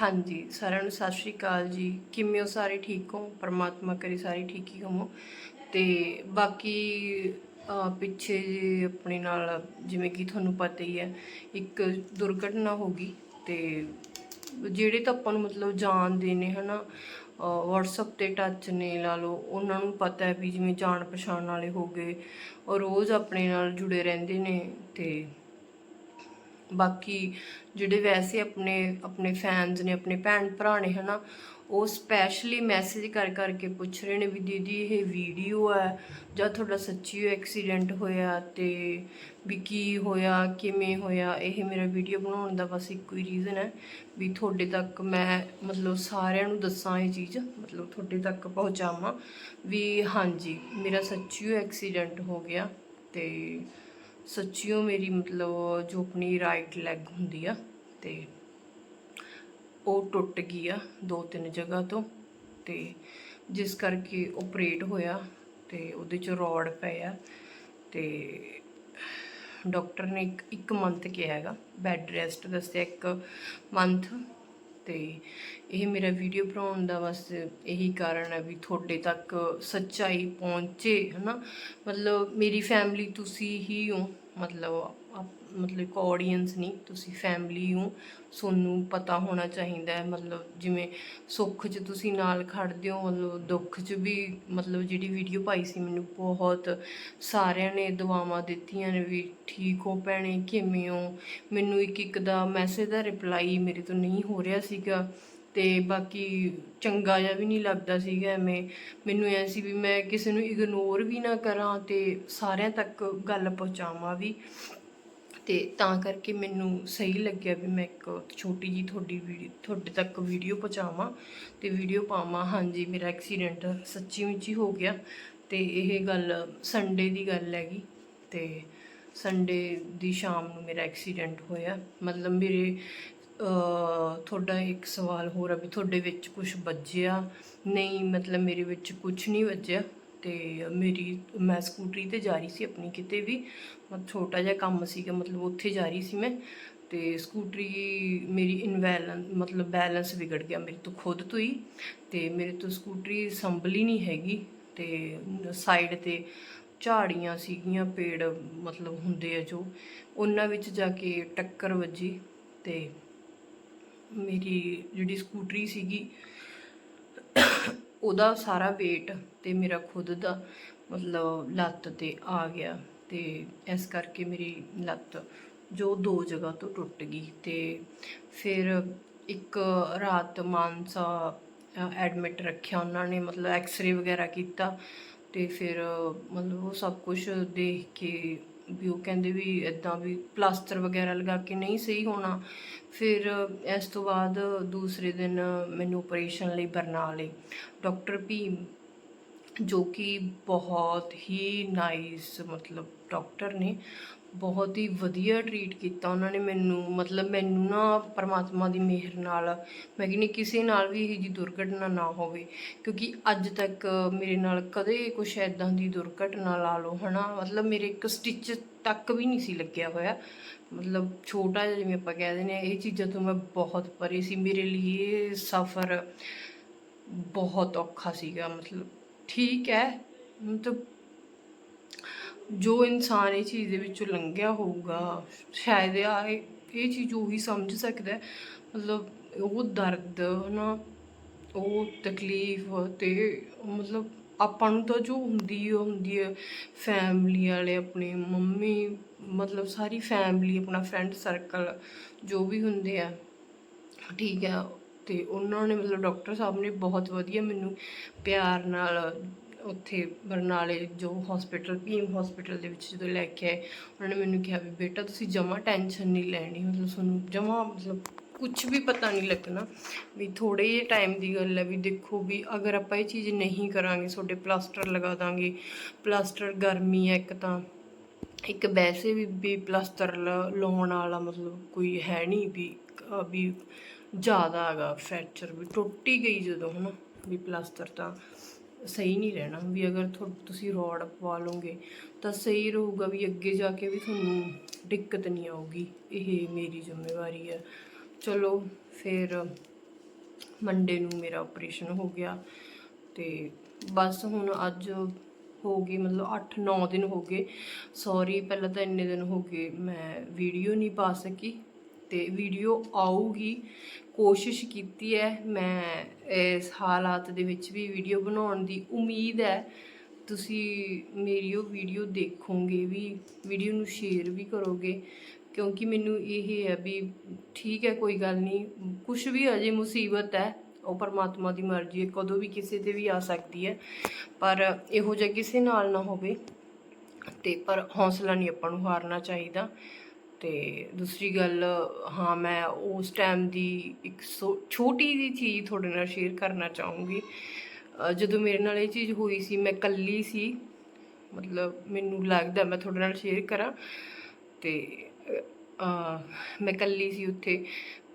ਹਾਂਜੀ, ਸਾਰਿਆਂ ਨੂੰ ਸਤਿ ਸ਼੍ਰੀ ਅਕਾਲ ਜੀ। ਕਿਵੇਂ ਹੋ ਸਾਰੇ? ਠੀਕ ਹੋ? ਪਰਮਾਤਮਾ ਕਰੇ ਸਾਰੇ ਠੀਕ ਹੀ ਹੋਵੋ। ਤੇ ਬਾਕੀ ਪਿੱਛੇ ਜੇ ਆਪਣੇ ਨਾਲ ਜਿਵੇਂ ਕਿ ਤੁਹਾਨੂੰ ਪਤਾ ਹੀ ਹੈ, ਇੱਕ ਦੁਰਘਟਨਾ ਹੋ ਗਈ ਤੇ ਜਿਹੜੇ ਤਾਂ ਆਪਾਂ ਨੂੰ ਮਤਲਬ ਜਾਣਦੇ ਨੇ ਹਨਾ WhatsApp ਤੇ ਟੱਚ ਨੇ ਲਾ ਲਓ, ਉਹਨਾਂ ਨੂੰ ਪਤਾ ਹੈ ਵੀ ਜਿਵੇਂ ਜਾਣ ਪਛਾਣ ਵਾਲੇ ਹੋ ਗਏ, ਉਹ ਰੋਜ਼ ਆਪਣੇ ਨਾਲ ਜੁੜੇ ਰਹਿੰਦੇ ਨੇ ਤੇ ਬਾਕੀ ਜਿਹੜੇ ਵੈਸੇ ਆਪਣੇ ਆਪਣੇ ਫੈਨਸ ਨੇ, ਆਪਣੇ ਭੈਣ ਭਰਾ ਨੇ ਹਨਾ, ਉਹ ਸਪੈਸ਼ਲੀ ਮੈਸੇਜ ਕਰ, ਕਰਕੇ ਪੁੱਛ ਰਹੇ ਨੇ ਵੀ ਦੀਦੀ ਇਹ ਵੀਡੀਓ ਹੈ ਜਾਂ ਤੁਹਾਡਾ ਸੱਚੀ ਐਕਸੀਡੈਂਟ ਹੋਇਆ ਤੇ ਵੀ ਕੀ ਹੋਇਆ, ਕਿਵੇਂ ਹੋਇਆ, ਇਹ ਮੇਰਾ ਵੀਡੀਓ ਬਣਾਉਣ ਦਾ ਬਸ ਇੱਕੋ ਹੀ ਰੀਜ਼ਨ ਹੈ ਵੀ ਤੁਹਾਡੇ ਤੱਕ ਮੈਂ ਮਤਲਬ ਸਾਰਿਆਂ ਨੂੰ ਦੱਸਾਂ ਇਹ ਚੀਜ਼, ਮਤਲਬ ਤੁਹਾਡੇ ਤੱਕ ਪਹੁੰਚਾਵਾਂ ਵੀ ਹਾਂਜੀ, ਮੇਰਾ ਸੱਚੀ ਐਕਸੀਡੈਂਟ ਹੋ ਗਿਆ ਤੇ ਸੱਚੀਓ ਮੇਰੀ ਮਤਲਬ ਜੋ ਆਪਣੀ ਰਾਈਟ ਲੈਗ ਹੁੰਦੀ ਆ ਤੇ ਉਹ ਟੁੱਟ ਗਈ ਆ ਦੋ ਤਿੰਨ ਜਗ੍ਹਾ ਤੋਂ ਤੇ ਜਿਸ ਕਰਕੇ ਆਪਰੇਟ ਹੋਇਆ ਤੇ ਉਹਦੇ ਚ ਰੋਡ ਪਏ ਆ ਤੇ ਡਾਕਟਰ ਨੇ ਇੱਕ ਮੰਥ ਕਿਹਾ ਹੈਗਾ ਬੈੱਡ ਰੈਸਟ ਦੱਸਿਆ ਇੱਕ ਮੰਥ ਤੇ ਇਹ ਮੇਰਾ ਵੀਡੀਓ ਬਣਾਉਣ ਦਾ ਬਸ ਇਹੀ ਕਾਰਨ ਹੈ ਵੀ ਤੁਹਾਡੇ ਤੱਕ ਸੱਚਾਈ ਪਹੁੰਚੇ, ਹਨਾ? ਮਤਲਬ ਮੇਰੀ ਫੈਮਿਲੀ ਤੁਸੀਂ ਹੀ ਹੋ, ਮਤਲਬ ਮਤਲਬ ਇੱਕ ਆਡੀਅנס ਨਹੀਂ, ਤੁਸੀਂ ਫੈਮਿਲੀ ਹੋ, ਤੁਹਾਨੂੰ ਪਤਾ ਹੋਣਾ ਚਾਹੀਦਾ ਹੈ, ਮਤਲਬ ਜਿਵੇਂ ਸੁੱਖ 'ਚ ਤੁਸੀਂ ਨਾਲ ਖੜਦੇ ਹੋ, ਮਤਲਬ ਦੁੱਖ 'ਚ ਵੀ, ਮਤਲਬ ਜਿਹੜੀ ਵੀਡੀਓ ਪਾਈ ਸੀ ਮੈਨੂੰ ਬਹੁਤ ਸਾਰਿਆਂ ਨੇ ਦੁਆਵਾਂ ਦਿੱਤੀਆਂ ਨੇ ਵੀ ਠੀਕ ਹੋ ਭੈਣੇ, ਕਿਵੇਂ ਹੋ? ਮੈਨੂੰ ਇੱਕ ਇੱਕ ਦਾ ਮੈਸੇਜ ਦਾ ਰਿਪਲਾਈ ਮੇਰੇ ਤੋਂ ਨਹੀਂ ਹੋ ਰਿਹਾ ਸੀਗਾ ਤੇ ਬਾਕੀ ਚੰਗਾ ਜਿਹਾ ਵੀ ਨਹੀਂ ਲੱਗਦਾ ਸੀਗਾ ਐਵੇਂ। ਮੈਨੂੰ ਐ ਸੀ ਵੀ ਮੈਂ ਕਿਸੇ ਨੂੰ ਇਗਨੋਰ ਵੀ ਨਾ ਕਰਾਂ ਤੇ ਸਾਰਿਆਂ ਤੱਕ ਗੱਲ ਪਹੁੰਚਾਵਾਂ ਵੀ। ਤੇ ਤਾਂ ਕਰਕੇ ਮੈਨੂੰ ਸਹੀ ਲੱਗਿਆ ਵੀ ਮੈਂ ਇੱਕ ਛੋਟੀ ਜੀ ਤੁਹਾਡੀ ਵੀਡੀਓ, ਤੁਹਾਡੇ ਤੱਕ ਵੀਡੀਓ ਪਹੁੰਚਾਵਾਂ ਤੇ ਵੀਡੀਓ ਪਾਵਾਂ। ਹਾਂਜੀ, ਮੇਰਾ ਐਕਸੀਡੈਂਟ ਸੱਚੀ ਵਿੱਚ ਹੀ ਹੋ ਗਿਆ ਤੇ ਇਹ ਗੱਲ ਸੰਡੇ ਦੀ ਗੱਲ ਹੈਗੀ ਤੇ ਸੰਡੇ ਦੀ ਸ਼ਾਮ ਨੂੰ ਮੇਰਾ ਐਕਸੀਡੈਂਟ ਹੋਇਆ। ਮਤਲਬ ਮੇਰੇ ਤੁਹਾਡਾ ਇੱਕ ਸਵਾਲ ਹੋਰ ਆ ਵੀ ਤੁਹਾਡੇ ਵਿੱਚ ਕੁਝ ਵੱਜਿਆ? ਨਹੀਂ, ਮਤਲਬ ਮੇਰੇ ਵਿੱਚ ਕੁਝ ਨਹੀਂ ਵੱਜਿਆ। ਤੇ ਮੇਰੀ, ਮੈਂ ਸਕੂਟਰੀ ਤੇ ਜਾ ਰਹੀ ਸੀ ਆਪਣੀ ਕਿਤੇ ਵੀ। ਮਤਲਬ ਛੋਟਾ ਜਿਹਾ ਕੰਮ ਸੀਗਾ, ਮਤਲਬ ਉੱਥੇ ਜਾ ਰਹੀ ਸੀ ਮੈਂ। ਤੇ ਸਕੂਟਰੀ ਮੇਰੀ ਇਨਵੈਲੈਂਸ ਮਤਲਬ ਬੈਲੈਂਸ ਵਿਗੜ ਗਿਆ ਮੇਰੇ ਤੋਂ ਖੁਦ ਤੋਂ ਹੀ। ਤੇ ਮੇਰੇ ਤੋਂ ਸਕੂਟਰੀ ਸੰਭਲੀ ਨਹੀਂ ਹੈਗੀ। ਤੇ ਸਾਈਡ ਤੇ ਝਾੜੀਆਂ ਸੀਗੀਆਂ, ਪੇੜ ਮਤਲਬ ਹੁੰਦੇ ਆ ਜੋ। ਉਹਨਾਂ ਵਿੱਚ ਜਾ ਕੇ ਟੱਕਰ ਵੱਜੀ ਤੇ ਮੇਰੀ ਜਿਹੜੀ ਸਕੂਟਰੀ ਸੀਗੀ ਉਹਦਾ ਸਾਰਾ weight ਤੇ ਮੇਰਾ ਖੁਦ ਦਾ ਮਤਲਬ ਲੱਤ ਤੇ ਆ ਗਿਆ ਤੇ ਇਸ ਕਰਕੇ ਮੇਰੀ ਲੱਤ ਜੋ ਦੋ ਜਗ੍ਹਾ ਤੋਂ ਟੁੱਟ ਗਈ ਤੇ ਫਿਰ ਇੱਕ ਰਾਤ ਮਾਨਸਾ ਐਡਮਿਟ ਰੱਖਿਆ ਉਹਨਾਂ ਨੇ, ਮਤਲਬ ਐਕਸ-ਰੇ ਵਗੈਰਾ ਕੀਤਾ ਤੇ ਫਿਰ, ਮਤਲਬ ਉਹ ਸਭ ਕੁਝ ਦੇਖ ਕੇ ਵੀ ਉਹ ਕਹਿੰਦੇ ਵੀ ਇਦਾਂ ਵੀ ਪਲਾਸਟਰ ਵਗੈਰਾ ਲਗਾ ਕੇ ਨਹੀਂ ਸਹੀ ਹੋਣਾ। ਫਿਰ ਇਸ ਤੋਂ ਬਾਅਦ ਦੂਸਰੇ ਦਿਨ ਮੈਨੂੰ ਆਪਰੇਸ਼ਨ ਲਈ ਬਰਨਾਲੇ। ਡਾਕਟਰ ਭੀਮ ਜੋ ਕਿ ਬਹੁਤ ਹੀ ਨਾਈਸ ਮਤਲਬ ਡਾਕਟਰ ਨੇ ਬਹੁਤ ਹੀ ਵਧੀਆ ਟਰੀਟ ਕੀਤਾ ਉਹਨਾਂ ਨੇ ਮੈਨੂੰ। ਮਤਲਬ ਮੈਨੂੰ ਨਾ ਪਰਮਾਤਮਾ ਦੀ ਮਿਹਰ ਨਾਲ, ਮੈਂ ਕਹਿੰਦੀ ਕਿਸੇ ਨਾਲ ਵੀ ਇਹੋ ਜਿਹੀ ਦੁਰਘਟਨਾ ਨਾ ਹੋਵੇ। ਕਿਉਂਕਿ ਅੱਜ ਤੱਕ ਮੇਰੇ ਨਾਲ ਕਦੇ ਕੁਛ ਐਦਾਂ ਦੀ ਦੁਰਘਟਨਾ ਲਾ ਲਓ, ਹਨਾ। ਮਤਲਬ ਮੇਰੇ ਇੱਕ ਸਟਿਚ ਤੱਕ ਵੀ ਨਹੀਂ ਸੀ ਲੱਗਿਆ ਹੋਇਆ। ਮਤਲਬ ਛੋਟਾ ਜਿਹਾ ਜਿਵੇਂ ਆਪਾਂ ਕਹਿ ਦਿੰਦੇ ਆ ਇਹ ਚੀਜ਼ਾਂ ਤੋਂ ਮੈਂ ਬਹੁਤ ਪਰੇ ਸੀ। ਮੇਰੇ ਲਈ ਇਹ ਸਫ਼ਰ ਬਹੁਤ ਔਖਾ ਸੀਗਾ। ਮਤਲਬ ਠੀਕ ਹੈ। ਮਤਲਬ ਜੋ ਇਨਸਾਨ ਇਹ ਚੀਜ਼ ਦੇ ਵਿੱਚੋਂ ਲੰਘਿਆ ਹੋਊਗਾ, ਸ਼ਾਇਦ ਆ, ਇਹ ਇਹ ਚੀਜ਼ ਉਹੀ ਸਮਝ ਸਕਦਾ ਮਤਲਬ ਉਹ ਦਰਦ ਨਾ ਉਹ ਤਕਲੀਫ ਤੇ ਮਤਲਬ ਆਪਾਂ ਨੂੰ ਤਾਂ ਜੋ ਹੁੰਦੀ ਉਹ ਹੁੰਦੀ ਹੈ। ਫੈਮਲੀ ਵਾਲੇ, ਆਪਣੇ ਮੰਮੀ, ਮਤਲਬ ਸਾਰੀ ਫੈਮਿਲੀ ਆਪਣਾ ਫਰੈਂਡ ਸਰਕਲ ਜੋ ਵੀ ਹੁੰਦੇ ਆ, ਠੀਕ ਹੈ। ਤੇ ਉਹਨਾਂ ਨੇ ਮਤਲਬ ਡਾਕਟਰ ਸਾਹਿਬ ਨੇ ਬਹੁਤ ਵਧੀਆ ਮੈਨੂੰ ਪਿਆਰ ਨਾਲ ਉੱਥੇ ਬਰਨਾਲੇ ਜੋ ਹਸਪੀਟਲ ਭੀਮ ਹਸਪੀਟਲ ਦੇ ਵਿੱਚ ਜਦੋਂ ਲੈ ਕੇ ਆਏ, ਉਹਨਾਂ ਨੇ ਮੈਨੂੰ ਕਿਹਾ ਵੀ ਬੇਟਾ ਤੁਸੀਂ ਜਮਾ ਟੈਨਸ਼ਨ ਨਹੀਂ ਲੈਣੀ, ਮਤਲਬ ਤੁਹਾਨੂੰ ਜਮਾ ਮਤਲਬ ਕੁਝ ਵੀ ਪਤਾ ਨਹੀਂ ਲੱਗਣਾ। ਵੀ ਥੋੜੇ ਜਿਹੇ ਟਾਈਮ ਦੀ ਗੱਲ ਹੈ ਵੀ ਦੇਖੋ ਵੀ ਅਗਰ ਆਪਾਂ ਇਹ ਚੀਜ਼ ਨਹੀਂ ਕਰਾਂਗੇ, ਤੁਹਾਡੇ ਪਲਾਸਟਰ ਲਗਾ ਦਾਂਗੇ ਪਲਾਸਟਰ ਗਰਮੀ ਹੈ ਇੱਕ ਤਾਂ। ਇੱਕ ਵੈਸੇ ਵੀ ਵੀ ਪਲਾਸਟਰ ਲਾਉਣ ਵਾਲਾ ਮਤਲਬ ਕੋਈ ਹੈ ਨਹੀਂ ਵੀ ਵੀ ਜ਼ਿਆਦਾ ਹੈਗਾ ਫ੍ਰੈਕਚਰ ਵੀ ਟੁੱਟੀ ਗਈ ਜਦੋਂ ਹਨਾ, ਵੀ ਪਲਾਸਟਰ ਤਾਂ। ਸਹੀ ਨਹੀਂ ਰਹਿਣਾ ਵੀ ਅਗਰ ਤੁਸੀਂ ਰੋਡ ਪਵਾ ਲਓਗੇ ਤਾਂ ਸਹੀ ਰਹੂਗਾ ਵੀ ਅੱਗੇ ਜਾ ਕੇ ਵੀ ਤੁਹਾਨੂੰ ਦਿੱਕਤ ਨਹੀਂ ਆਊਗੀ। ਇਹ ਮੇਰੀ ਜ਼ਿੰਮੇਵਾਰੀ ਹੈ। ਚਲੋ, ਫਿਰ ਮੰਡੇ ਨੂੰ ਮੇਰਾ ਆਪਰੇਸ਼ਨ ਹੋ ਗਿਆ ਤੇ ਬਸ ਹੁਣ ਅੱਜ ਹੋ ਗਏ ਮਤਲਬ 8-9 ਦਿਨ ਹੋ ਗਏ। ਸੌਰੀ ਪਹਿਲਾਂ ਤਾਂ ਇੰਨੇ ਦਿਨ ਹੋ ਗਏ ਮੈਂ ਵੀਡੀਓ ਨਹੀਂ ਪਾ ਸਕੀ। ਤੇ ਵੀਡੀਓ ਆਊਗੀ। ਕੋਸ਼ਿਸ਼ ਕੀਤੀ ਹੈ ਮੈਂ ਇਸ ਹਾਲਾਤ ਦੇ ਵਿੱਚ ਵੀ ਵੀਡੀਓ ਬਣਾਉਣ ਦੀ। ਉਮੀਦ ਹੈ ਤੁਸੀਂ ਮੇਰੀ ਉਹ ਵੀਡੀਓ ਦੇਖੋਗੇ ਵੀ, ਵੀਡੀਓ ਨੂੰ ਸ਼ੇਅਰ ਵੀ ਕਰੋਗੇ। ਕਿਉਂਕਿ ਮੈਨੂੰ ਇਹ ਹੈ ਵੀ ਠੀਕ ਹੈ, ਕੋਈ ਗੱਲ ਨਹੀਂ। ਕੁਝ ਵੀ ਅਜੇ ਮੁਸੀਬਤ ਹੈ, ਉਹ ਪਰਮਾਤਮਾ ਦੀ ਮਰਜ਼ੀ ਹੈ, ਕਦੋਂ ਵੀ ਕਿਸੇ ਤੇ ਵੀ ਆ ਸਕਦੀ ਹੈ। ਪਰ ਇਹੋ ਜਿਹਾ ਕਿਸੇ ਨਾਲ ਨਾ ਹੋਵੇ ਤੇ ਪਰ ਹੌਸਲਾ ਨਹੀਂ ਆਪਾਂ ਨੂੰ ਹਾਰਨਾ ਚਾਹੀਦਾ। ਤੇ ਦੂਸਰੀ ਗੱਲ, ਹਾਂ, ਮੈਂ ਉਸ ਟਾਈਮ ਦੀ ਇੱਕ ਸੋ- ਛੋਟੀ ਜਿਹੀ ਚੀਜ਼ ਤੁਹਾਡੇ ਨਾਲ ਸ਼ੇਅਰ ਕਰਨਾ ਚਾਹੂੰਗੀ। ਜਦੋਂ ਮੇਰੇ ਨਾਲ ਇਹ ਚੀਜ਼ ਹੋਈ ਸੀ, ਮੈਂ ਇਕੱਲੀ ਸੀ, ਮਤਲਬ ਮੈਨੂੰ ਲੱਗਦਾ ਮੈਂ ਤੁਹਾਡੇ ਨਾਲ ਸ਼ੇਅਰ ਕਰਾਂ। ਤੇ ਮੈਂ ਇਕੱਲੀ ਸੀ ਉੱਥੇ।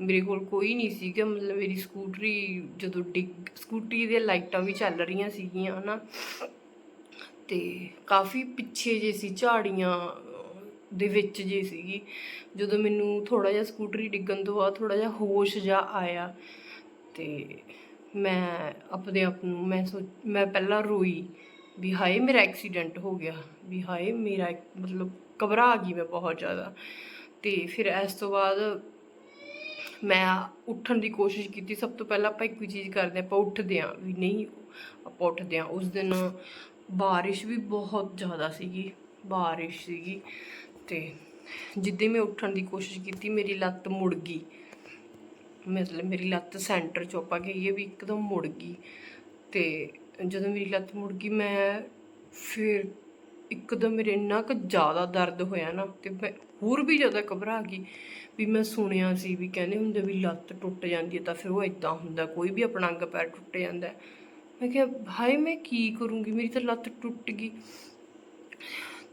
ਮੇਰੇ ਕੋਲ ਕੋਈ ਨਹੀਂ ਸੀਗਾ, ਮਤਲਬ ਮੇਰੀ ਸਕੂਟਰੀ ਜਦੋਂ ਡਿੱਗ ਸਕੂਟਰੀ ਦੀਆਂ ਲਾਈਟਾਂ ਵੀ ਚੱਲ ਰਹੀਆਂ ਸੀਗੀਆਂ, ਹਨਾ। ਤੇ ਕਾਫੀ ਪਿੱਛੇ ਜੇ ਸੀ, ਝਾੜੀਆਂ ਦੇ ਵਿੱਚ ਜੇ ਸੀਗੀ। ਜਦੋਂ ਮੈਨੂੰ ਥੋੜਾ ਜਿਹਾ ਸਕੂਟਰੀ ਡਿੱਗਣ ਤੋਂ ਬਾਅਦ ਥੋੜਾ ਜਿਹਾ ਹੋਸ਼ ਜਾ ਆਇਆ ਤੇ ਮੈਂ ਆਪਣੇ ਆਪ ਨੂੰ ਮੈਂ ਸੋਚ, ਮੈਂ ਪਹਿਲਾਂ ਰੋਈ ਵੀ ਹਾਏ ਮੇਰਾ ਐਕਸੀਡੈਂਟ ਹੋ ਗਿਆ, ਵੀ ਹਾਏ ਮੇਰਾ ਮਤਲਬ ਘਬਰਾ ਗਈ ਮੈਂ ਬਹੁਤ ਜ਼ਿਆਦਾ। ਤੇ ਫਿਰ ਇਸ ਤੋਂ ਬਾਅਦ ਮੈਂ ਉੱਠਣ ਦੀ ਕੋਸ਼ਿਸ਼ ਕੀਤੀ, ਸਭ ਤੋਂ ਪਹਿਲਾਂ ਆਪਾਂ ਇੱਕ ਚੀਜ਼ ਕਰਦੇ ਹਾਂ, ਆਪਾਂ ਉੱਠਦੇ ਹਾਂ ਵੀ ਨਹੀਂ, ਆਪਾਂ ਉੱਠਦੇ ਹਾਂ। ਉਸ ਦਿਨ ਬਾਰਿਸ਼ ਵੀ ਬਹੁਤ ਜ਼ਿਆਦਾ ਸੀਗੀ, ਬਾਰਿਸ਼ ਸੀਗੀ ਤੇ ਜਿੱਦੇ ਮੈਂ ਉੱਠਣ ਦੀ ਕੋਸ਼ਿਸ਼ ਕੀਤੀ, ਮੇਰੀ ਲੱਤ ਮੁੜ ਗਈ। ਮਤਲਬ ਮੇਰੀ ਲੱਤ ਸੈਂਟਰ ਚੋਂ ਆਪਾਂ ਕਹੀਏ ਵੀ ਇੱਕਦਮ ਮੁੜ ਗਈ। ਤੇ ਜਦੋਂ ਮੇਰੀ ਲੱਤ ਮੁੜ ਗਈ, ਮੈਂ ਫਿਰ ਇੱਕਦਮ ਮੇਰੇ ਇੰਨਾ ਕੁ ਜ਼ਿਆਦਾ ਦਰਦ ਹੋਇਆ ਨਾ, ਤੇ ਮੈਂ ਹੋਰ ਵੀ ਜ਼ਿਆਦਾ ਘਬਰਾ ਗਈ ਵੀ ਮੈਂ ਸੁਣਿਆ ਸੀ ਵੀ ਕਹਿੰਦੇ ਹੁੰਦੇ ਵੀ ਲੱਤ ਟੁੱਟ ਜਾਂਦੀ ਹੈ ਤਾਂ ਫਿਰ ਉਹ ਇਦਾਂ ਹੁੰਦਾ, ਕੋਈ ਵੀ ਆਪਣਾ ਅੰਗ ਪੈਰ ਟੁੱਟ ਜਾਂਦਾ ਮੈਂ ਕਿਹਾ, ਹਾਏ ਮੈਂ ਕੀ ਕਰੂੰਗੀ? ਮੇਰੀ ਤਾਂ ਲੱਤ ਟੁੱਟ ਗਈ।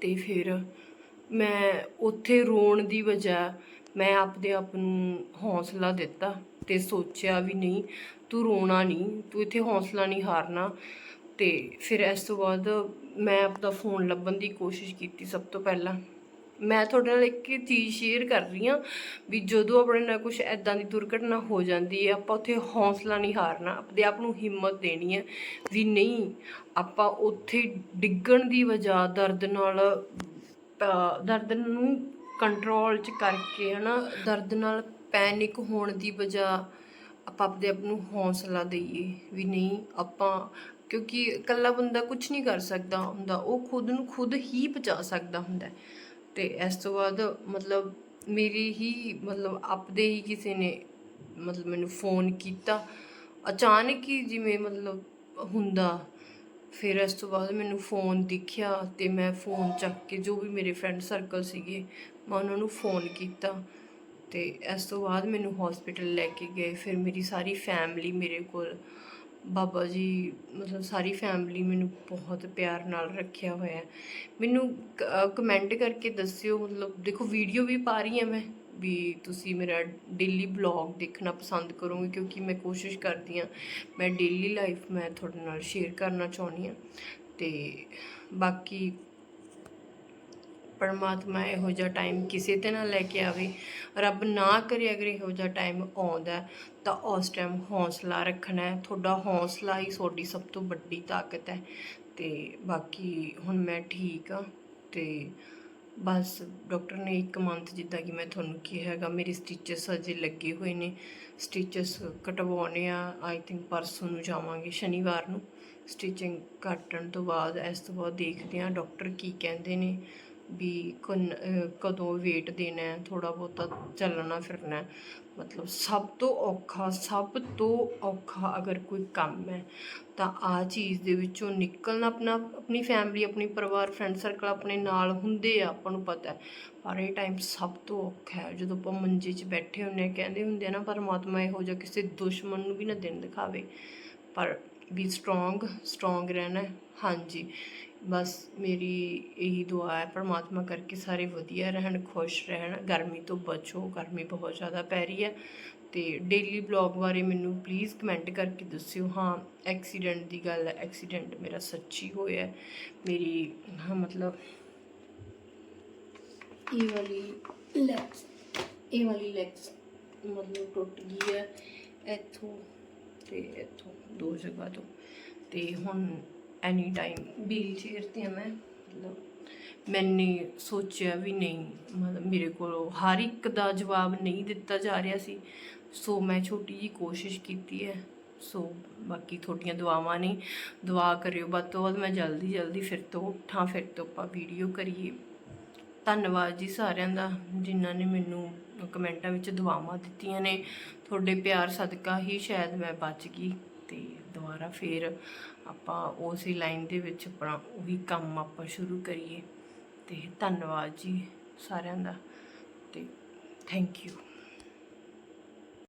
ਤੇ ਫਿਰ ਮੈਂ ਉੱਥੇ ਰੋਣ ਦੀ ਵਜ੍ਹਾ ਮੈਂ ਆਪਦੇ ਆਪ ਨੂੰ ਹੌਸਲਾ ਦਿੱਤਾ ਤੇ ਸੋਚਿਆ ਵੀ ਨਹੀਂ, ਤੂੰ ਰੋਣਾ ਨਹੀਂ, ਤੂੰ ਇੱਥੇ ਹੌਸਲਾ ਨਹੀਂ ਹਾਰਨਾ। ਤੇ ਫਿਰ ਇਸ ਤੋਂ ਬਾਅਦ ਮੈਂ ਆਪਦਾ ਫੋਨ ਲੱਭਣ ਦੀ ਕੋਸ਼ਿਸ਼ ਕੀਤੀ ਸਭ ਤੋਂ ਪਹਿਲਾਂ। ਮੈਂ ਤੁਹਾਡੇ ਨਾਲ ਇੱਕ ਚੀਜ਼ ਸ਼ੇਅਰ ਕਰ ਰਹੀ ਹਾਂ ਵੀ ਜਦੋਂ ਆਪਣੇ ਨਾਲ ਕੁਝ ਐਦਾਂ ਦੀ ਦੁਰਘਟਨਾ ਹੋ ਜਾਂਦੀ ਹੈ, ਆਪਾਂ ਉੱਥੇ ਹੌਸਲਾ ਨਹੀਂ ਹਾਰਨਾ ਆਪਣੇ ਆਪ ਨੂੰ ਹਿੰਮਤ ਦੇਣੀ ਹੈ ਵੀ ਨਹੀਂ, ਆਪਾਂ ਉੱਥੇ ਡਿੱਗਣ ਦੀ ਵਜ੍ਹਾ ਦਰਦ ਨਾਲ ਦਰਦ ਨੂੰ ਕੰਟਰੋਲ ਚ ਕਰਕੇ ਹਨਾ, ਦਰਦ ਨਾਲ ਪੈਨਿਕ ਹੋਣ ਦੀ ਵਜ੍ਹਾ ਆਪਾਂ ਆਪਦੇ ਆਪ ਨੂੰ ਹੌਸਲਾ ਦਈਏ ਵੀ ਨਹੀਂ, ਆਪਾਂ ਕਿਉਂਕਿ ਇਕੱਲਾ ਬੰਦਾ ਕੁਝ ਨਹੀਂ ਕਰ ਸਕਦਾ ਹੁੰਦਾ, ਉਹ ਖੁਦ ਨੂੰ ਖੁਦ ਹੀ ਬਚਾ ਸਕਦਾ ਹੁੰਦਾ ਹੈ। ਤੇ ਇਸ ਤੋਂ ਬਾਅਦ ਮਤਲਬ ਮੇਰੀ ਹੀ ਮਤਲਬ ਆਪਦੇ ਹੀ ਕਿਸੇ ਨੇ ਮਤਲਬ ਮੈਨੂੰ ਫੋਨ ਕੀਤਾ, ਅਚਾਨਕ ਹੀ ਜਿਵੇਂ ਮਤਲਬ ਹੁੰਦਾ ਫਿਰ ਇਸ ਤੋਂ ਬਾਅਦ ਮੈਨੂੰ ਫੋਨ ਦਿਖਿਆ ਤੇ ਮੈਂ ਫੋਨ ਚੱਕ ਕੇ ਜੋ ਵੀ ਮੇਰੇ ਫਰੈਂਡ ਸਰਕਲ ਸੀਗੇ, ਮੈਂ ਉਹਨਾਂ ਨੂੰ ਫੋਨ ਕੀਤਾ ਤੇ ਇਸ ਤੋਂ ਬਾਅਦ ਮੈਨੂੰ ਹਸਪੀਟਲ ਲੈ ਕੇ ਗਏ। ਫਿਰ ਮੇਰੀ ਸਾਰੀ ਫੈਮਿਲੀ ਮੇਰੇ ਕੋਲ, ਬਾਬਾ ਜੀ ਮਤਲਬ ਸਾਰੀ ਫੈਮਿਲੀ ਮੈਨੂੰ ਬਹੁਤ ਪਿਆਰ ਨਾਲ ਰੱਖਿਆ ਹੋਇਆ ਹੈ। ਮੈਨੂੰ ਕਮੈਂਟ ਕਰਕੇ ਦੱਸਿਓ, ਮਤਲਬ ਦੇਖੋ ਵੀਡੀਓ ਵੀ ਪਾ ਰਹੀ ਹਾਂ ਮੈਂ। ਵੀ ਤੁਸੀਂ ਮੇਰਾ ਡੇਲੀ ਬਲੌਗ ਦੇਖਣਾ ਪਸੰਦ ਕਰੋਗੇ ਕਿਉਂਕਿ ਮੈਂ ਕੋਸ਼ਿਸ਼ ਕਰਦੀ ਹਾਂ, ਮੈਂ ਡੇਲੀ ਲਾਈਫ ਮੈਂ ਤੁਹਾਡੇ ਨਾਲ ਸ਼ੇਅਰ ਕਰਨਾ ਚਾਹੁੰਦੀ ਹਾਂ ਤੇ ਬਾਕੀ ਪਰਮਾਤਮਾ ਇਹੋ ਜਿਹਾ ਟਾਈਮ ਕਿਸੇ ਤੇ ਨਾ ਲੈ ਕੇ ਆਵੇ, ਰੱਬ ਨਾ ਕਰੇ ਅਗਰ ਇਹੋ ਜਿਹਾ ਟਾਈਮ ਆਉਂਦਾ ਤਾਂ ਉਸ ਟਾਈਮ ਹੌਸਲਾ ਰੱਖਣਾ ਹੈ, ਤੁਹਾਡਾ ਹੌਸਲਾ ਹੀ ਤੁਹਾਡੀ ਸਭ ਤੋਂ ਵੱਡੀ ਤਾਕਤ ਹੈ ਤੇ ਬਾਕੀ ਹੁਣ ਮੈਂ ਠੀਕ ਆ ਤੇ ਬਸ ਡਾਕਟਰ ਨੇ ਇੱਕ ਮੰਥ ਜਿੱਦਾਂ ਕਿ ਮੈਂ ਤੁਹਾਨੂੰ ਕਿਹਾ ਹੈਗਾ, ਮੇਰੇ ਸਟਿਚਸ ਅਜੇ ਲੱਗੇ ਹੋਏ ਨੇ। ਸਟਿਚਸ ਕਟਵਾਉਣੇ ਆ ਆਈ ਥਿੰਕ ਪਰਸੋਂ ਨੂੰ ਜਾਵਾਂਗੇ, ਸ਼ਨੀਵਾਰ ਨੂੰ। ਸਟਿਚਿੰਗ ਕੱਟਣ ਤੋਂ ਬਾਅਦ ਇਸ ਤੋਂ ਬਾਅਦ ਦੇਖਦੇ ਆ ਡਾਕਟਰ ਕੀ ਕਹਿੰਦੇ ਨੇ। ਵੀ ਕਨ- ਕਦੋਂ ਵੇਟ ਦੇਣਾ ਹੈ ਥੋੜਾ ਬਹੁਤਾ ਚੱਲਣਾ ਫਿਰਨਾ ਮਤਲਬ ਸਭ ਤੋਂ ਔਖਾ, ਸਭ ਤੋਂ ਔਖਾ ਅਗਰ ਕੋਈ ਕੰਮ ਹੈ, ਤਾਂ ਆ ਚੀਜ਼ ਦੇ ਵਿੱਚੋਂ ਨਿਕਲਣਾ ਆਪਣਾ, ਆਪਣੀ ਫੈਮਿਲੀ ਆਪਣੀ ਪਰਿਵਾਰ ਫਰੈਂਡ ਸਰਕਲ ਆਪਣੇ ਨਾਲ ਹੁੰਦੇ ਆ, ਆਪਾਂ ਨੂੰ ਪਤਾ ਹੈ। ਪਰ ਇਹ ਟਾਈਮ ਸਭ ਤੋਂ ਔਖਾ ਹੈ। ਜਦੋਂ ਆਪਾਂ ਮੰਜੇ 'ਚ ਬੈਠੇ ਹੁੰਦੇ ਆ ਕਹਿੰਦੇ ਹੁੰਦੇ ਆ ਨਾ, ਪਰਮਾਤਮਾ ਇਹੋ ਜਿਹਾ ਕਿਸੇ ਦੁਸ਼ਮਣ ਨੂੰ ਵੀ ਨਾ ਦਿਨ ਦਿਖਾਵੇ। ਪਰ ਵੀ ਸਟਰੋਂਗ ਸਟਰੋਂਗ ਰਹਿਣਾ ਹਾਂਜੀ। ਬਸ ਮੇਰੀ ਇਹੀ ਦੁਆ ਹੈ, ਪਰਮਾਤਮਾ ਕਰਕੇ ਸਾਰੇ ਵਧੀਆ ਰਹਿਣ, ਖੁਸ਼ ਰਹਿਣ। ਗਰਮੀ ਤੋਂ ਬਚੋ, ਗਰਮੀ ਬਹੁਤ ਜ਼ਿਆਦਾ ਪੈ ਰਹੀ ਹੈ। ਤੇ ਡੇਲੀ ਬਲੌਗ ਬਾਰੇ ਮੈਨੂੰ ਪਲੀਜ਼ ਕਮੈਂਟ ਕਰਕੇ ਦੱਸਿਓ। ਹਾਂ ਐਕਸੀਡੈਂਟ ਦੀ ਗੱਲ ਹੈ ਐਕਸੀਡੈਂਟ ਮੇਰਾ ਸੱਚੀ ਹੋਇਆ ਮੇਰੀ, ਹਾਂ, ਮਤਲਬ ਇਹ ਵਾਲੀ ਲੈਗਸ ਇਹ ਵਾਲੀ ਲੈਗਸ ਮਤਲਬ ਟੁੱਟ ਗਈ ਹੈ ਇੱਥੋਂ ਤੇ ਇੱਥੋਂ ਦੋ ਜਗ੍ਹਾ ਤੋਂ। ਤੇ ਹੁਣ ਐਨੀ ਟਾਈਮ ਵੀਲ ਚੇਅਰ ਤੇ ਆ ਮੈਂ ਮਤਲਬ। ਮੈਨੇ ਸੋਚਿਆ ਵੀ ਨਹੀਂ ਮਤਲਬ ਮੇਰੇ ਕੋਲ ਹਰ ਇੱਕ ਦਾ ਜਵਾਬ ਨਹੀਂ ਦਿੱਤਾ ਜਾ ਰਿਹਾ ਸੀ। ਸੋ ਮੈਂ ਛੋਟੀ ਜੀ ਕੋਸ਼ਿਸ਼ ਕੀਤੀ ਹੈ। ਸੋ ਬਾਕੀ ਤੁਹਾਡੀਆਂ ਦੁਆਵਾਂ ਨੇ ਦੁਆ ਕਰਿਓ। ਵੱਧ ਤੋਂ ਵੱਧ ਮੈਂ ਜਲਦੀ ਜਲਦੀ ਫਿਰ ਤੋਂ ਉੱਠਾਂ ਫਿਰ ਤੋਂ ਆਪਾਂ ਵੀਡੀਓ ਕਰੀਏ। ਧੰਨਵਾਦ ਜੀ ਸਾਰਿਆਂ ਦਾ ਜਿਨ੍ਹਾਂ ਨੇ ਮੈਨੂੰ ਕਮੈਂਟਾਂ ਵਿੱਚ ਦੁਆਵਾਂ ਦਿੱਤੀਆਂ ਨੇ। ਤੁਹਾਡੇ ਪਿਆਰ ਸਦਕਾ ਹੀ ਸ਼ਾਇਦ ਮੈਂ ਬਚ ਗਈ। ਤੇ ਦੁਬਾਰਾ ਫੇਰ ਆਪਾਂ ਉਸੇ ਲਾਈਨ ਦੇ ਵਿੱਚ ਆਪਣਾ ਉਹੀ ਕੰਮ ਆਪਾਂ ਸ਼ੁਰੂ ਕਰੀਏ। ਤੇ ਧੰਨਵਾਦ ਜੀ ਸਾਰਿਆਂ ਦਾ ਤੇ ਥੈਂਕ ਯੂ